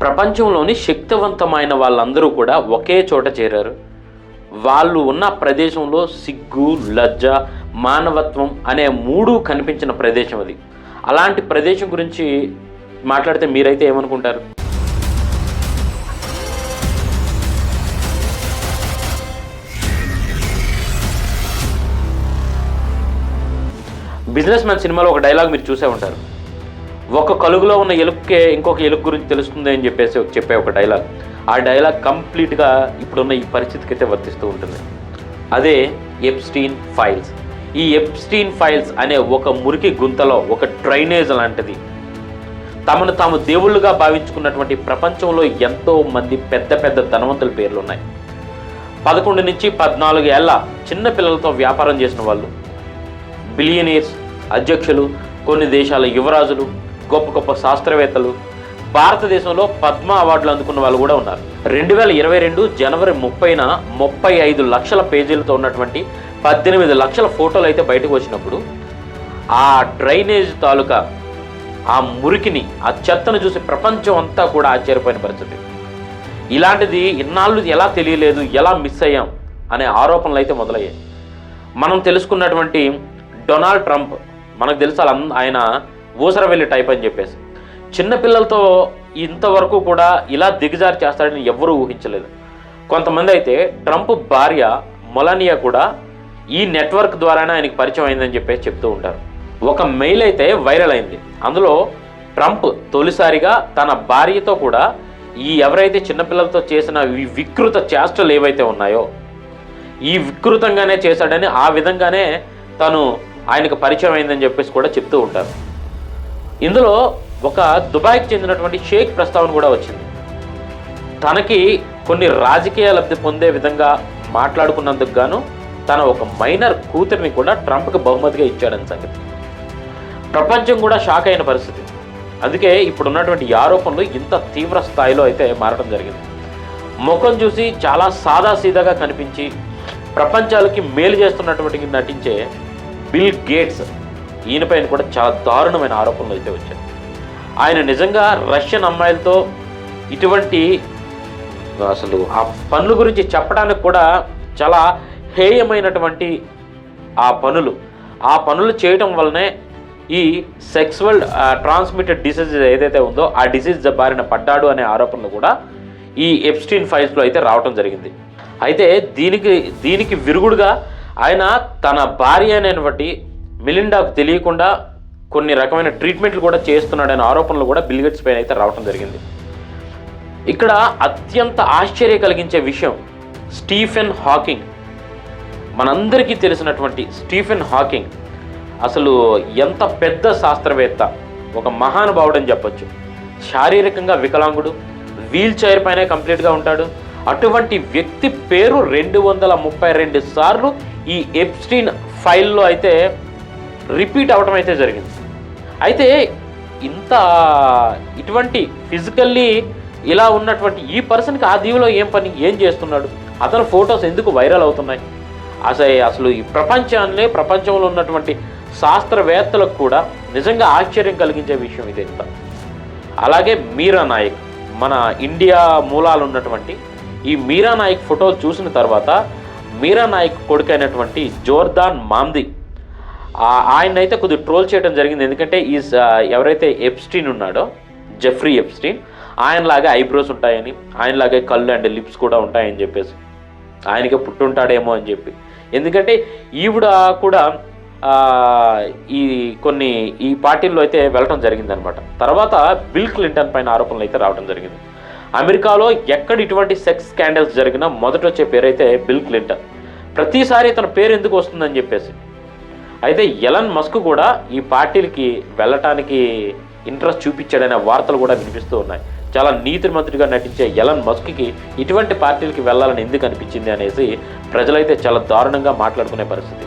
ప్రపంచంలోని శక్తివంతమైన వాళ్ళందరూ కూడా ఒకే చోట చేరారు. వాళ్ళు ఉన్న ప్రదేశంలో సిగ్గు లజ్జ మానవత్వం అనే మూడు కనిపించిన ప్రదేశం అది. అలాంటి ప్రదేశం గురించి మాట్లాడితే మీరైతే ఏమనుకుంటారు? బిజినెస్ మ్యాన్ సినిమాలో ఒక డైలాగ్ మీరు చూసే ఉంటారు. ఒక కలుగులో ఉన్న ఎలుక్కే ఇంకొక ఎలుగు గురించి తెలుస్తుంది అని చెప్పేసి ఒక- చెప్పే ఒక డైలాగ్. ఆ డైలాగ్ కంప్లీట్గా ఇప్పుడున్న ఈ పరిస్థితికి అయితే వర్తిస్తూ ఉంటుంది. అదే ఎప్స్టీన్ ఫైల్స్. ఈ ఎప్స్టీన్ ఫైల్స్ అనే ఒక మురికి గుంతలో ఒక డ్రైనేజ్ లాంటిది. తమను తాము దేవుళ్ళుగా భావించుకున్నటువంటి ప్రపంచంలో ఎంతో మంది పెద్ద పెద్ద ధనవంతుల పేర్లు ఉన్నాయి. పదకొండు నుంచి పద్నాలుగు ఏళ్ళ చిన్న పిల్లలతో వ్యాపారం చేసిన వాళ్ళు బిలియనీర్స్ అధ్యక్షులు కొన్ని దేశాల యువరాజులు గొప్ప గొప్ప శాస్త్రవేత్తలు. భారతదేశంలో పద్మ అవార్డులు అందుకున్న వాళ్ళు కూడా ఉన్నారు. రెండు వేల ఇరవై రెండు జనవరి ముప్పైన ముప్పై ఐదు లక్షల పేజీలతో ఉన్నటువంటి పద్దెనిమిది లక్షల ఫోటోలు అయితే బయటకు వచ్చినప్పుడు ఆ డ్రైనేజ్ తాలూకా ఆ మురికిని ఆ చెత్తను చూసి ప్రపంచం అంతా కూడా ఆశ్చర్యపోయిన పరిస్థితి. ఇలాంటిది ఇన్నాళ్ళు ఎలా తెలియలేదు ఎలా మిస్ అయ్యాం అనే ఆరోపణలు అయితే మొదలయ్యాయి. మనం తెలుసుకున్నటువంటి డొనాల్డ్ ట్రంప్ మనకు తెలుసు ఆయన బూసరవెల్లి టైప్ అని చెప్పేసి. చిన్నపిల్లలతో ఇంతవరకు కూడా ఇలా దిగజారి చేస్తాడని ఎవ్వరూ ఊహించలేదు. కొంతమంది అయితే ట్రంప్ భార్య మొలానియా కూడా ఈ నెట్వర్క్ ద్వారానే ఆయనకి పరిచయం అయిందని చెప్పేసి చెప్తూ ఉంటారు. ఒక మెయిల్ అయితే వైరల్ అయింది. అందులో ట్రంప్ తొలిసారిగా తన భార్యతో కూడా ఈ ఎవరైతే చిన్నపిల్లలతో చేసిన ఈ వికృత చేష్టలు ఏవైతే ఉన్నాయో ఈ వికృతంగానే చేశాడని ఆ విధంగానే తను ఆయనకు పరిచయం అయిందని చెప్పేసి కూడా చెప్తూ ఉంటారు. ఇందులో ఒక దుబాయ్కి చెందినటువంటి షేక్ ప్రస్తావన కూడా వచ్చింది. తనకి కొన్ని రాజకీయ లబ్ధి పొందే విధంగా మాట్లాడుకున్నందుకు గాను తన ఒక మైనర్ కూతురిని కూడా ట్రంప్కి బహుమతిగా ఇచ్చాడని సంగతి. ప్రపంచం కూడా షాక్ అయిన పరిస్థితి. అందుకే ఇప్పుడు ఉన్నటువంటి ఆరోపణలు ఇంత తీవ్ర స్థాయిలో అయితే మారడం జరిగింది. ముఖం చూసి చాలా సాదాసీదాగా కనిపించి ప్రపంచాలకి మేలు చేస్తున్నటువంటి నటించే బిల్ గేట్స్ ఈయనపైన కూడా చాలా దారుణమైన ఆరోపణలు అయితే వచ్చాయి. ఆయన నిజంగా రష్యన్ అమ్మాయిలతో ఇటువంటి అసలు ఆ పనుల గురించి చెప్పడానికి కూడా చాలా హేయమైనటువంటి ఆ పనులు. ఆ పనులు చేయటం వల్లనే ఈ సెక్సువల్ ట్రాన్స్మిటెడ్ డిసీజ్ ఏదైతే ఉందో ఆ డిసీజ్ బారిన పడ్డాడు అనే ఆరోపణలు కూడా ఈ ఎప్స్టీన్ ఫైల్స్లో అయితే రావటం జరిగింది. అయితే దీనికి దీనికి విరుగుడుగా ఆయన తన భార్య అనేటువంటి మిలిండాకు తెలియకుండా కొన్ని రకమైన ట్రీట్మెంట్లు కూడా చేస్తున్నాడనే ఆరోపణలు కూడా బిల్గెట్స్ పైన అయితే రావడం జరిగింది. ఇక్కడ అత్యంత ఆశ్చర్య కలిగించే విషయం స్టీఫెన్ హాకింగ్. మనందరికీ తెలిసినటువంటి స్టీఫెన్ హాకింగ్ అసలు ఎంత పెద్ద శాస్త్రవేత్త ఒక మహానుభావుడు అని చెప్పొచ్చు. శారీరకంగా వికలాంగుడు వీల్ చైర్ పైనే కంప్లీట్గా ఉంటాడు. అటువంటి వ్యక్తి పేరు రెండు వందల ముప్పై రెండు సార్లు ఈ ఎప్స్టీన్ ఫైల్లో అయితే రిపీట్ అవటం అయితే జరిగింది. అయితే ఇంత ఇటువంటి ఫిజికల్లీ ఇలా ఉన్నటువంటి ఈ పర్సన్కి ఆ దీవిలో ఏం పని ఏం చేస్తున్నాడు? అతని ఫొటోస్ ఎందుకు వైరల్ అవుతున్నాయి? అసలు అసలు ఈ ప్రపంచాన్నే ప్రపంచంలో ఉన్నటువంటి శాస్త్రవేత్తలకు కూడా నిజంగా ఆశ్చర్యం కలిగించే విషయం ఇది. ఇంత అలాగే మీరా నాయక్ మన ఇండియా మూలాలు ఉన్నటువంటి ఈ మీరా నాయక్ ఫోటోలు చూసిన తర్వాత మీరా నాయక్ కొడుకైనటువంటి జోర్దాన్ మాంది ఆయన అయితే కొద్దిగా ట్రోల్ చేయడం జరిగింది. ఎందుకంటే ఈ ఎవరైతే ఎప్స్టీన్ ఉన్నాడో జెఫ్రీ ఎప్స్టీన్ ఆయనలాగే ఐబ్రోస్ ఉంటాయని ఆయనలాగే కళ్ళు అండ్ లిప్స్ కూడా ఉంటాయని చెప్పేసి ఆయనకే పుట్టుంటాడేమో అని చెప్పి. ఎందుకంటే ఈవిడ కూడా ఈ కొన్ని ఈ పార్టీల్లో అయితే వెళ్ళటం జరిగిందనమాట. తర్వాత బిల్ క్లింటన్ పైన ఆరోపణలు అయితే రావడం జరిగింది. అమెరికాలో ఎక్కడ ఇటువంటి సెక్స్ స్కాండల్స్ జరిగినా మొదట వచ్చే పేరైతే బిల్ క్లింటన్. ప్రతిసారి తన పేరు ఎందుకు వస్తుందని చెప్పేసి. అయితే ఎలన్ మస్క్ కూడా ఈ పార్టీలకి వెళ్ళటానికి ఇంట్రెస్ట్ చూపించాడనే వార్తలు కూడా వినిపిస్తూ ఉన్నాయి. చాలా నీతి మంత్రిగా నటించే ఎలన్ మస్క్కి ఇటువంటి పార్టీలకి వెళ్ళాలని ఎందుకు అనిపించింది అనేసి ప్రజలైతే చాలా దారుణంగా మాట్లాడుకునే పరిస్థితి.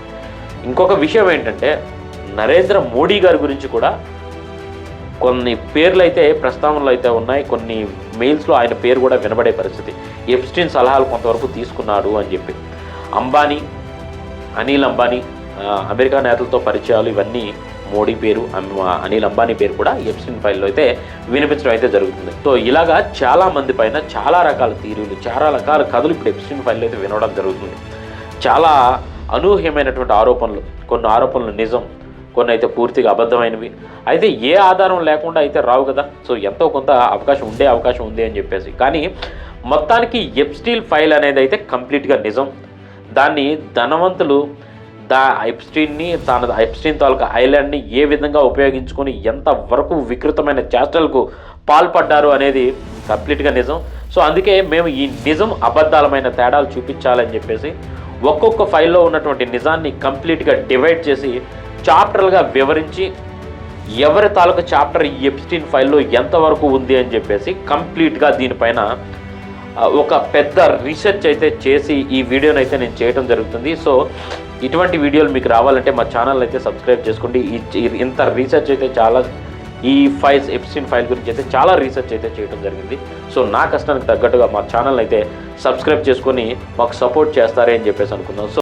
ఇంకొక విషయం ఏంటంటే నరేంద్ర మోడీ గారి గురించి కూడా కొన్ని పేర్లు అయితే ప్రస్తావనలు అయితే ఉన్నాయి. కొన్ని మెయిల్స్లో ఆయన పేరు కూడా వినబడే పరిస్థితి. ఎప్స్టిన్ సలహాలు కొంతవరకు తీసుకున్నాడు అని చెప్పి. అంబానీ అనిల్ అంబానీ అమెరికా నేతలతో పరిచయాలు ఇవన్నీ మోడీ పేరు అనిల్ అంబానీ పేరు కూడా ఎప్సిన్ ఫైల్లో అయితే వినిపించడం అయితే జరుగుతుంది. సో ఇలాగా చాలా మంది పైన చాలా రకాల థీరీలు చాలా రకాల కథలు ఇప్పుడు ఎప్సిన్ ఫైల్లో అయితే వినడం జరుగుతుంది. చాలా అనూహ్యమైనటువంటి ఆరోపణలు కొన్ని ఆరోపణలు నిజం కొన్ని అయితే పూర్తిగా అబద్ధమైనవి. అయితే ఏ ఆధారం లేకుండా అయితే రావు కదా. సో ఎంతో కొంత అవకాశం ఉండే అవకాశం ఉంది అని చెప్పేసి. కానీ మొత్తానికి ఎప్స్టీల్ ఫైల్ అనేది అయితే కంప్లీట్గా నిజం. దాన్ని ధనవంతులు దా ఐప్స్టీన్ని తన ఐప్స్టీన్ తాలూకా ఐలాండ్ని ఏ విధంగా ఉపయోగించుకొని ఎంత వరకు వికృతమైన చేష్టలకు పాల్పడ్డారు అనేది కంప్లీట్గా నిజం. సో అందుకే మేము ఈ నిజం అబద్ధాలమైన తేడాలు చూపించాలని చెప్పేసి ఒక్కొక్క ఫైల్లో ఉన్నటువంటి నిజాన్ని కంప్లీట్గా డివైడ్ చేసి చాప్టర్లుగా వివరించి ఎవరి తాలూకా చాప్టర్ ఈ ఎప్స్టీన్ ఫైల్లో ఎంతవరకు ఉంది అని చెప్పేసి కంప్లీట్గా దీనిపైన ఒక పెద్ద రీసెర్చ్ అయితే చేసి ఈ వీడియోనైతే అయితే నేను చేయడం జరుగుతుంది. సో ఇటువంటి వీడియోలు మీకు రావాలంటే మా ఛానల్ అయితే సబ్స్క్రైబ్ చేసుకోండి. ఇంత రీసెర్చ్ అయితే చాలా ఈ ఫైల్స్ ఎప్సిన్ ఫైల్ గురించి అయితే చాలా రీసెర్చ్ అయితే చేయడం జరిగింది. సో నా కష్టానికి తగ్గట్టుగా మా ఛానల్ అయితే సబ్స్క్రైబ్ చేసుకొని మాకు సపోర్ట్ చేస్తారే అని చెప్పేసి అనుకుందాం. సో